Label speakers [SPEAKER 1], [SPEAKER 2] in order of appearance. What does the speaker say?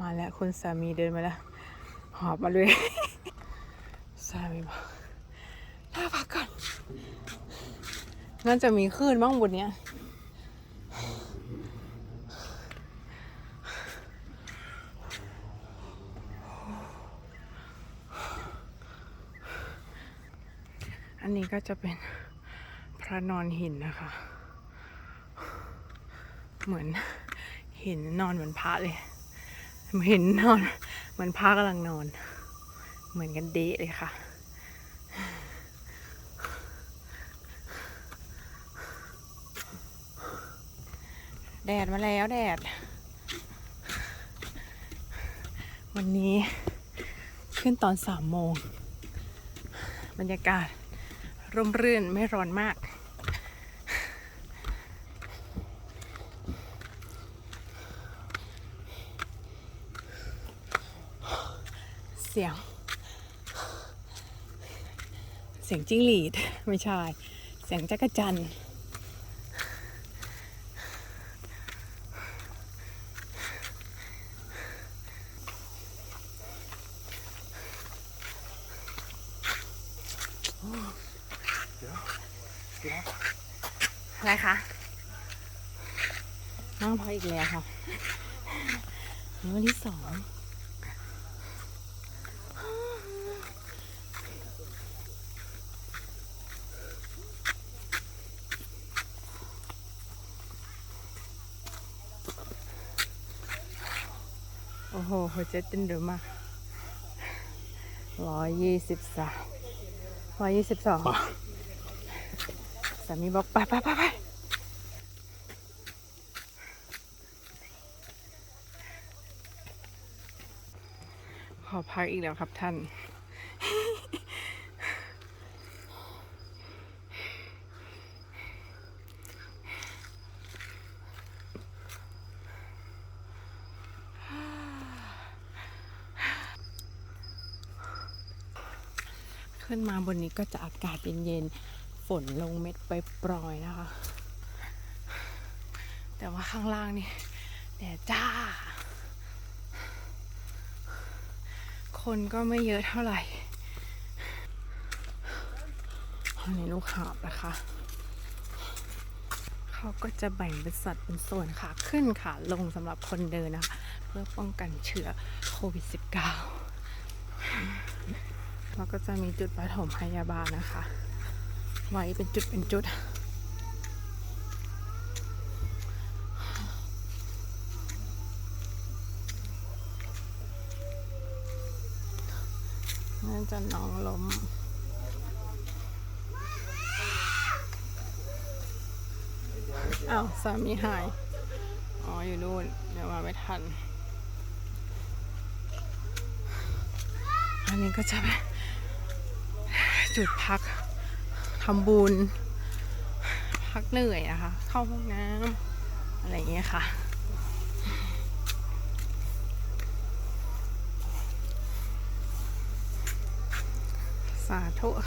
[SPEAKER 1] มาแล้วคุณสามีเดินมาแล้ว หอบมาเลยสามีบอกน่าพักก่อนน่าจะมีคลื่นบ้างบนเนี้ยอันนี้ก็จะเป็นพระนอนหินนะคะ เหมือนเห็นนอนเหมือนพระเลย เห็นนอนเหมือนพระกำลังนอน เหมือนกันเดะเลยค่ะ แดดมาแล้วแดด วันนี้ขึ้นตอนสามโมง บรรยากาศร่มรื่นไม่ร้อนมาก เสียง เสียงจิ้งหรีดไม่ใช่ เสียงจักรจันทร์อะไรคะนั่งพักอีกแล้วค่ะนี่วันที่สอง โอ้โหหัวใจเต้นเร็วมากร้อยยี่สิบสามร้อยยี่สิบสองสามีบอกไปไปไปไปขอพักอีกแล้วครับท่าน ขึ้นมาบนนี้ก็จะอากาศเย็นๆฝนลงเม็ดไปปล่อยนะคะ แต่ว่าข้างล่างนี่แดดจ้า คนก็ไม่เยอะเท่าไหร่อันนี้ลูกหาบนะคะเขาก็จะแบ่งเป็นสัดเป็นส่วนค่ะขึ้นค่ะลงสำหรับคนเดินนะคะ เพื่อป้องกันเชื้อโควิด -19 แล้วก็จะมีจุดปฐมพยาบาลนะคะ ไว้เป็นจุดเป็นจุด น่าจะน้องล้มอ้าวสามีหาย อ๋อ อยู่นู่น เดี๋ยวมาไม่ทัน อันนี้ก็จะเป็น จุดพักทำบุญ พักเหนื่อยนะคะ เข้าห้องน้ำอะไรอย่างเงี้ยค่ะ สาธุ